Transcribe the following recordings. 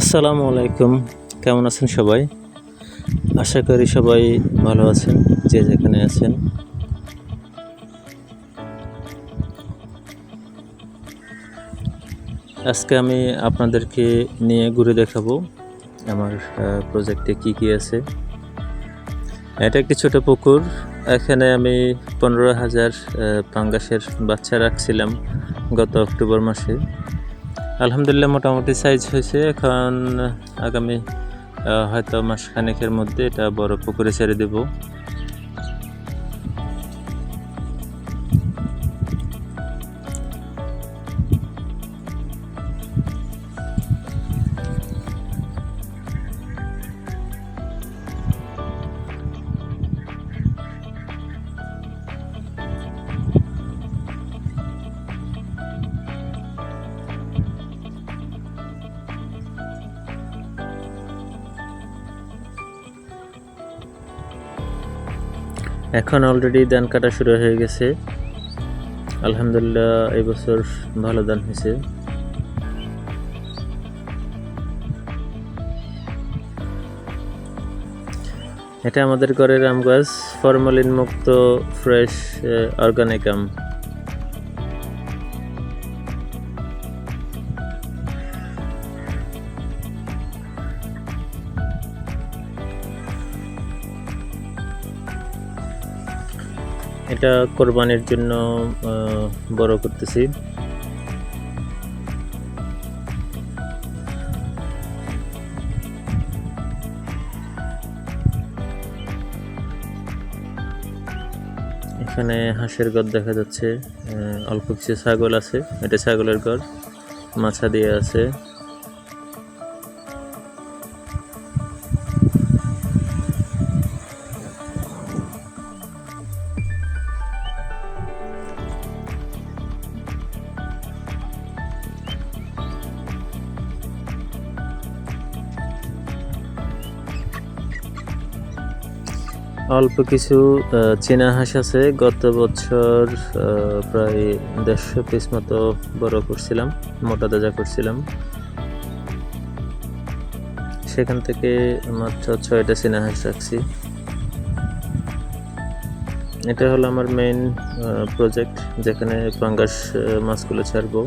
আসসালামু আলাইকুম। কেমন আছেন সবাই? আশা করি সবাই ভালো আছেন, যে যেখানে আছেন। আজকে আমি আপনাদেরকে নিয়ে ঘুরে দেখাবো আমার প্রজেক্টে কি কি আছে। এটা একটি ছোট পুকুর। এখানে আমি পনেরো হাজার পাঙ্গাসের বাচ্চা রাখছিলাম গত অক্টোবর মাসে। আলহামদুলিল্লাহ মোটামুটি সাইজ হয়েছে। এখন আগামী হয়তো মাসখানেকের মধ্যে এটা বড় পুকুরে ছেড়ে দেব। এখন অলরেডি ধান কাটা শুরু হয়ে গেছে। আলহামদুলিল্লাহ এবছর বছর ভালো ধান হয়েছে। এটা আমাদের ঘরের আম গাছ ফরমালিন মুক্ত ফ্রেশ অর্গানিক আম। এটা কোরবানির জন্য বড় করতেছি। এখানে হাঁসের ঘর দেখা যাচ্ছে অল্প কিছু ছাগল আছে, এটা ছাগলের ঘর মাছা দিয়ে আছে। অল্প কিছু চীনা হাঁস আছে। গত বছর প্রায় দেড়শো পিস মতো বড় করছিলাম, মোটা তাজা করছিলাম। সেখান থেকে মাত্র ছয়টা চীনা হাঁস রাখছি। এটা হলো আমার মেইন প্রজেক্ট যেখানে পাঙ্গাস মাছগুলো ছাড়বো।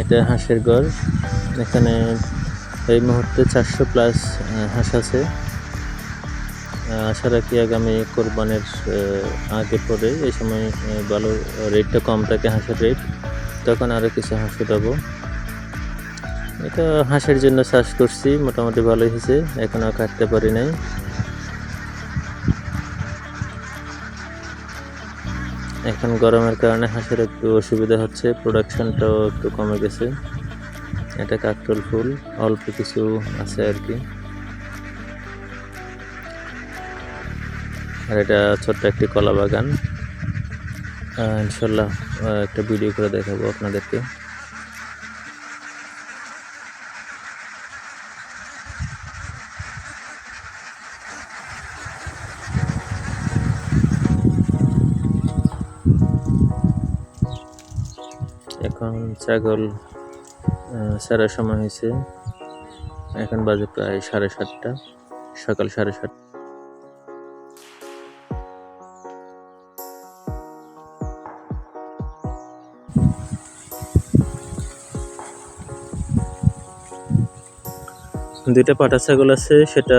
এটা হাঁসের ঘর। এখানে এই মুহূর্তে চারশো প্লাস হাঁস আছে। আশা রাখি আগামী কোরবানের আগে পরে এই সময় ভালো রেটটা কম থাকে হাঁসের রেট তখন আরও কিছু হাঁস উঠাবো। এটা হাঁসের জন্য চাষ করছি, মোটামুটি ভালোই হয়েছে। এখনও কাটতে পারি নাই। এখন গরমের কারণে হাঁসের একটু অসুবিধা হচ্ছে প্রোডাকশনটাও একটু কমে গেছে। এটা কাকটল ফুল, অল্প কিছু আছে আর কি। আর এটা ছোট্ট একটি কলা বাগান। ইনশাল্লাহ একটা ভিডিও করে দেখাবো আপনাদেরকে। এখন ছাগল ছাড়ার সময় হয়েছে। এখন বাজে প্রায় সাড়ে সাতটা, সকাল সাড়ে সাত দুইটা পাটা ছাগল আছে, সেটা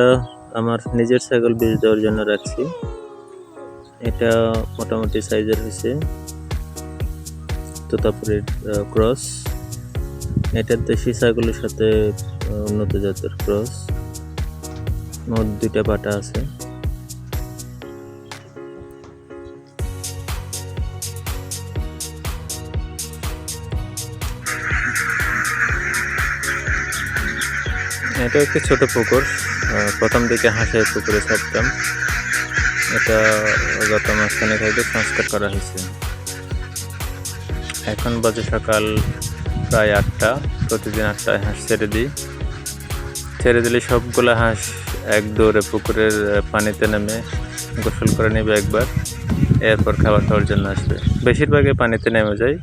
আমার নিজের ছাগল বীজ দেওয়ার জন্য রাখছি। এটা মোটামুটি সাইজের হয়েছে। তোতাপুরের ক্রস এটার দেশি ছাগলের সাথে উন্নত জাতের ক্রস মোট দুইটা পাটা আছে। এটা একটি ছোট পুকুর। প্রথম দিকে হাঁসের পুকুরে ছাড়তাম। এটা গত মাঝখানে থেকে সংস্কার করা হয়েছে। এখন বাজে সকাল প্রায় আটটা। প্রতিদিন আটটায় হাঁস ছেড়ে দিই। ছেড়ে দিলে সবগুলো হাঁস এক দৌড়ে পুকুরের পানিতে নেমে গোসল করে নেবে একবার। এরপর খাবার খাওয়ার জন্য আসবে। বেশিরভাগই পানিতে নেমে যায়।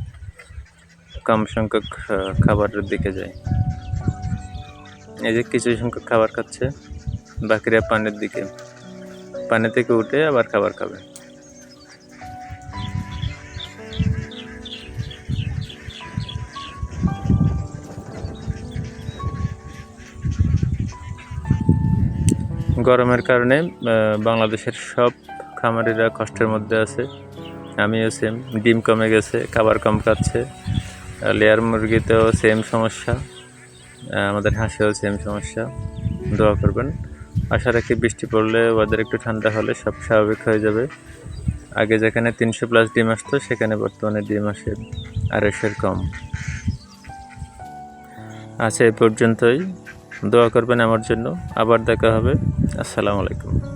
কম সংখ্যক খাবারের দিকে যায়। এই যে কিছু সংখ্যক খাবার খাচ্ছে, বাকিরা পানির দিকে। পানি থেকে উঠে আবার খাবার খাবে। গরমের কারণে বাংলাদেশের সব খামারিরা কষ্টের মধ্যে আছে। আমিও সেম ডিম কমে গেছে, খাবার কম খাচ্ছে লেয়ার মুরগিতেও সেম সমস্যা আমাদের হাঁসেও সেম সমস্যা। দোয়া করবেন। আশা রাখি বৃষ্টি পড়লে ওদের একটু ঠান্ডা হলে সব স্বাভাবিক হয়ে যাবে। আগে যেখানে তিনশো প্লাস ডিম আসতো, সেখানে বর্তমানে ডিম আসে আড়াইশোর কম। আচ্ছা এ পর্যন্তই। দোয়া করবেন আমার জন্য। আবার দেখা হবে। আসসালামু আলাইকুম।